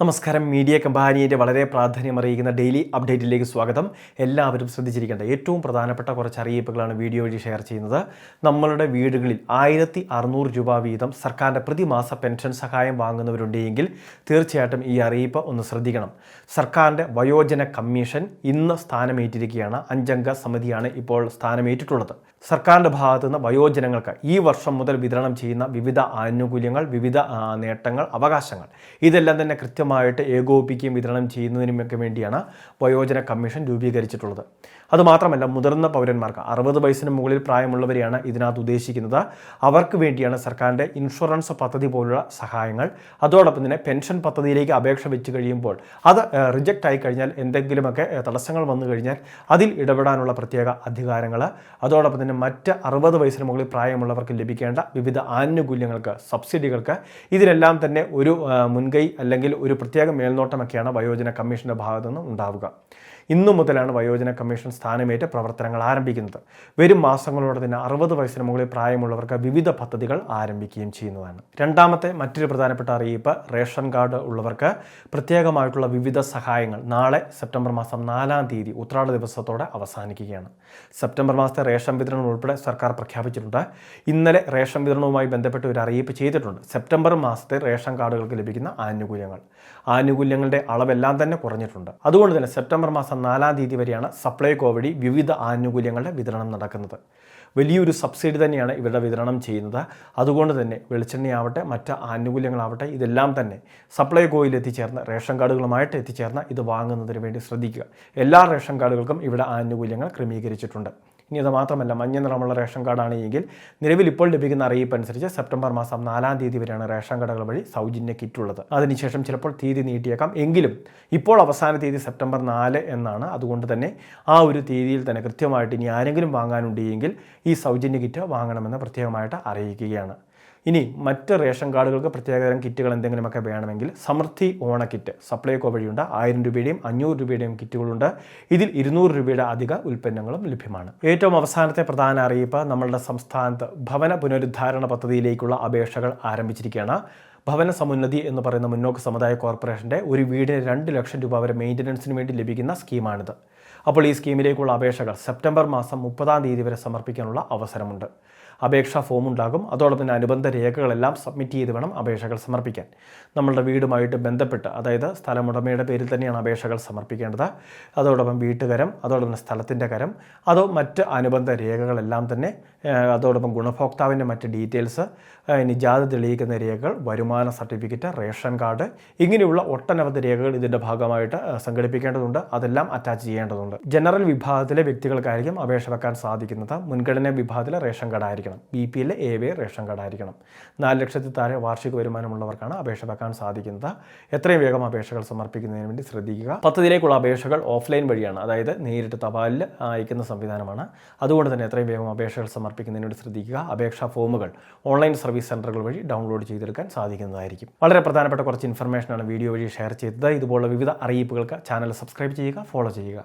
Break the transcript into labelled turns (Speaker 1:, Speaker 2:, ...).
Speaker 1: നമസ്കാരം. മീഡിയ കമ്പാനിയുടെ വളരെ പ്രാധാന്യം അറിയിക്കുന്ന ഡെയിലി അപ്ഡേറ്റിലേക്ക് സ്വാഗതം. എല്ലാവരും ശ്രദ്ധിച്ചിരിക്കേണ്ട ഏറ്റവും പ്രധാനപ്പെട്ട കുറച്ച് അറിയിപ്പുകളാണ് വീഡിയോ വഴി ഷെയർ ചെയ്യുന്നത്. നമ്മളുടെ വീടുകളിൽ ആയിരത്തി അറുന്നൂറ് രൂപ വീതം സർക്കാരിന്റെ പ്രതിമാസ പെൻഷൻ സഹായം വാങ്ങുന്നവരുണ്ടെങ്കിൽ തീർച്ചയായിട്ടും ഈ അറിയിപ്പ് ഒന്ന് ശ്രദ്ധിക്കണം. സർക്കാരിന്റെ വയോജന കമ്മീഷൻ ഇന്ന് സ്ഥാനമേറ്റിരിക്കുകയാണ്. അഞ്ചംഗ സമിതിയാണ് ഇപ്പോൾ സ്ഥാനമേറ്റിട്ടുള്ളത്. സർക്കാരിന്റെ ഭാഗത്തു നിന്ന് വയോജനങ്ങൾക്ക് ഈ വർഷം മുതൽ വിതരണം ചെയ്യുന്ന വിവിധ ആനുകൂല്യങ്ങൾ വിവിധ നേട്ടങ്ങൾ അവകാശങ്ങൾ. ഇതെല്ലാം തന്നെ കൃത്യമായിട്ട് ഏകോപിപ്പിക്കുകയും വിതരണം ചെയ്യുന്നതിനുമൊക്കെ വേണ്ടിയാണ് വയോജന കമ്മീഷൻ രൂപീകരിച്ചിട്ടുള്ളത്. അതുമാത്രമല്ല മുതിർന്ന പൗരന്മാർക്ക് അറുപത് വയസ്സിന് മുകളിൽ പ്രായമുള്ളവരെയാണ് ഇതിനകത്ത് ഉദ്ദേശിക്കുന്നത്. അവർക്ക് വേണ്ടിയാണ് സർക്കാരിന്റെ ഇൻഷുറൻസ് പദ്ധതി പോലുള്ള സഹായങ്ങൾ. അതോടൊപ്പം തന്നെ പെൻഷൻ പദ്ധതിയിലേക്ക് അപേക്ഷ വെച്ച് കഴിയുമ്പോൾ അത് റിജക്റ്റ് ആയി കഴിഞ്ഞാൽ എന്തെങ്കിലുമൊക്കെ തടസ്സങ്ങൾ വന്നു കഴിഞ്ഞാൽ അതിൽ ഇടപെടാനുള്ള പ്രത്യേക അധികാരങ്ങൾ. അതോടൊപ്പം തന്നെ മറ്റ് അറുപത് വയസ്സിന് മുകളിൽ പ്രായമുള്ളവർക്ക് ലഭിക്കേണ്ട വിവിധ ആനുകൂല്യങ്ങൾക്ക് സബ്സിഡികൾക്ക് ഇതിലെല്ലാം തന്നെ ഒരു മുൻകൈ അല്ലെങ്കിൽ ഒരു പ്രത്യേക മേൽനോട്ടമൊക്കെയാണ് വയോജന കമ്മീഷന്റെ ഭാഗത്തു നിന്ന് ഉണ്ടാവുക. ഇന്നു മുതലാണ് വയോജന കമ്മീഷൻ സ്ഥാനമേറ്റ പ്രവർത്തനങ്ങൾ ആരംഭിക്കുന്നത്. വരും മാസങ്ങളോടെ തന്നെ അറുപത് വയസ്സിന് മുകളിൽ പ്രായമുള്ളവർക്ക് വിവിധ പദ്ധതികൾ ആരംഭിക്കുകയും ചെയ്യുന്നതാണ്. രണ്ടാമത്തെ മറ്റൊരു പ്രധാനപ്പെട്ട അറിയിപ്പ് റേഷൻ കാർഡ് ഉള്ളവർക്ക് പ്രത്യേകമായിട്ടുള്ള വിവിധ സഹായങ്ങൾ നാളെ സെപ്റ്റംബർ മാസം നാലാം തീയതി ഉത്രാട ദിവസത്തോടെ അവസാനിക്കുകയാണ്. സെപ്റ്റംബർ മാസത്തെ റേഷൻ വിതരണം ഉൾപ്പെടെ സർക്കാർ പ്രഖ്യാപിച്ചിട്ടുണ്ട്. ഇന്നലെ റേഷൻ വിതരണവുമായി ബന്ധപ്പെട്ട് ഒരു അറിയിപ്പ് ചെയ്തിട്ടുണ്ട്. സെപ്റ്റംബർ മാസത്തെ റേഷൻ കാർഡുകൾക്ക് ലഭിക്കുന്ന ആനുകൂല്യങ്ങൾ. ആനുകൂല്യങ്ങളുടെ അളവെല്ലാം തന്നെ കുറഞ്ഞിട്ടുണ്ട്. അതുകൊണ്ട് തന്നെ സെപ്റ്റംബർ മാസം നാലാം തീയതി വരെയാണ് സപ്ലൈകോ വഴി വിവിധ ആനുകൂല്യങ്ങളുടെ വിതരണം നടക്കുന്നത്. വലിയൊരു സബ്സിഡി തന്നെയാണ് ഇവരുടെ വിതരണം ചെയ്യുന്നത്. അതുകൊണ്ട് തന്നെ വെളിച്ചെണ്ണയാവട്ടെ മറ്റ് ആനുകൂല്യങ്ങളാവട്ടെ ഇതെല്ലാം തന്നെ സപ്ലൈകോയിൽ എത്തിച്ചേർന്ന റേഷൻ കാർഡുകളുമായിട്ട് എത്തിച്ചേർന്ന് ഇത് വാങ്ങുന്നതിന് വേണ്ടി ശ്രദ്ധിക്കുക. എല്ലാ റേഷൻ കാർഡുകൾക്കും ഇവിടെ ആനുകൂല്യങ്ങൾ ക്രമീകരിച്ചിട്ടുണ്ട്. ഇനി അത് മാത്രമല്ല മഞ്ഞ നിറമുള്ള റേഷൻ കാർഡാണ് എങ്കിൽ നിലവിൽ ഇപ്പോൾ ലഭിക്കുന്ന അറിയിപ്പ് അനുസരിച്ച് സെപ്റ്റംബർ മാസം നാലാം തീയതി വരെയാണ് റേഷൻ കടകൾ വഴി സൗജന്യ കിറ്റ് ഉള്ളത് അതിനുശേഷം ചിലപ്പോൾ തീയതി നീട്ടിയേക്കാം. എങ്കിലും ഇപ്പോൾ അവസാന തീയതി സെപ്റ്റംബർ നാല് എന്നാണ്. അതുകൊണ്ട് തന്നെ ആ ഒരു തീയതിയിൽ തന്നെ കൃത്യമായിട്ട് ഇനി ആരെങ്കിലും വാങ്ങാനുണ്ടെങ്കിൽ ഈ സൗജന്യ കിറ്റ് വാങ്ങണമെന്ന് പ്രത്യേകമായിട്ട് അറിയിക്കുകയാണ്. ഇനി മറ്റ് റേഷൻ കാർഡുകൾക്ക് പ്രത്യേകതരം കിറ്റുകൾ എന്തെങ്കിലുമൊക്കെ വേണമെങ്കിൽ സമൃദ്ധി ഓണ കിറ്റ് സപ്ലൈകോ വഴിയുണ്ട്. ആയിരം രൂപയുടെയും അഞ്ഞൂറ് രൂപയുടെയും കിറ്റുകളുണ്ട്. ഇതിൽ ഇരുന്നൂറ് രൂപയുടെ അധിക ഉൽപ്പന്നങ്ങളും ലഭ്യമാണ്. ഏറ്റവും അവസാനത്തെ പ്രധാന അറിയിപ്പ് നമ്മളുടെ സംസ്ഥാനത്ത് ഭവന പുനരുദ്ധാരണ പദ്ധതിയിലേക്കുള്ള അപേക്ഷകൾ ആരംഭിച്ചിരിക്കുകയാണ്. ഭവന സമുന്നതി എന്ന് പറയുന്ന മുന്നോക്ക സമുദായ കോർപ്പറേഷന്റെ ഒരു വീടിന് രണ്ട് ലക്ഷം രൂപ വരെ മെയിന്റനൻസിന് വേണ്ടി ലഭിക്കുന്ന സ്കീമാണിത്. അപ്പോൾ ഈ സ്കീമിലേക്കുള്ള അപേക്ഷകൾ സെപ്റ്റംബർ മാസം മുപ്പതാം തീയതി വരെ സമർപ്പിക്കാനുള്ള അവസരമുണ്ട്. അപേക്ഷാ ഫോം ഉണ്ടാകും. അതോടൊപ്പം തന്നെ അനുബന്ധ രേഖകളെല്ലാം സബ്മിറ്റ് ചെയ്ത് വേണം അപേക്ഷകൾ സമർപ്പിക്കാൻ. നമ്മളുടെ വീടുമായിട്ട് ബന്ധപ്പെട്ട് അതായത് സ്ഥലമുടമയുടെ പേരിൽ തന്നെയാണ് അപേക്ഷകൾ സമർപ്പിക്കേണ്ടത്. അതോടൊപ്പം വീട്ടുകരം അതോടൊപ്പം സ്ഥലത്തിന്റെ കരം അതോ മറ്റ് അനുബന്ധ രേഖകളെല്ലാം തന്നെ അതോടൊപ്പം ഗുണഭോക്താവിന്റെ മറ്റ് ഡീറ്റെയിൽസ് ഇനി ജാതി തെളിയിക്കുന്ന രേഖകൾ വരുമാന സർട്ടിഫിക്കറ്റ് റേഷൻ കാർഡ് ഇങ്ങനെയുള്ള ഒട്ടനവധി രേഖകൾ ഇതിന്റെ ഭാഗമായിട്ട് സംഘടിപ്പിക്കേണ്ടതുണ്ട്. അതെല്ലാം അറ്റാച്ച് ചെയ്യേണ്ടതുണ്ട്. ജനറൽ വിഭാഗത്തിലെ വ്യക്തികൾക്കായിരിക്കും അപേക്ഷ വെക്കാൻ സാധിക്കുന്നത്. മുൻഗണനാ വിഭാഗത്തിലെ റേഷൻ കാർഡ് ആയിരിക്കണം ബി പി എൽ എ വേ റേഷൻ കാർഡ് ആയിരിക്കണം. നാല് ലക്ഷത്തിൽ താഴെ വാർഷിക വരുമാനമുള്ളവർക്കാണ് അപേക്ഷ വെക്കാൻ സാധിക്കുന്നത്. എത്രയും വേഗം അപേക്ഷകൾ സമർപ്പിക്കുന്നതിന് വേണ്ടി ശ്രദ്ധിക്കുക. പദ്ധതിയിലേക്കുള്ള അപേക്ഷകൾ ഓഫ്ലൈൻ വഴിയാണ്. അതായത് നേരിട്ട് തപാലിൽ അയക്കുന്ന സംവിധാനമാണ്. അതുകൊണ്ട് തന്നെ എത്രയും വേഗം അപേക്ഷകൾ സമർപ്പിക്കുന്നതിന് വേണ്ടി ശ്രദ്ധിക്കുക. അപേക്ഷാ ഫോമുകൾ ഓൺലൈൻ സർവീസ് സെന്ററുകൾ വഴി ഡൗൺലോഡ് ചെയ്തെടുക്കാൻ സാധിക്കുന്നതായിരിക്കും. വളരെ പ്രധാനപ്പെട്ട കുറച്ച് ഇൻഫർമേഷനാണ് വീഡിയോ വഴി ഷെയർ ചെയ്തത്. ഇതുപോലുള്ള വിവിധ അറിയിപ്പുകൾക്ക് ചാനൽ സബ്സ്ക്രൈബ് ചെയ്യുക ഫോളോ ചെയ്യുക.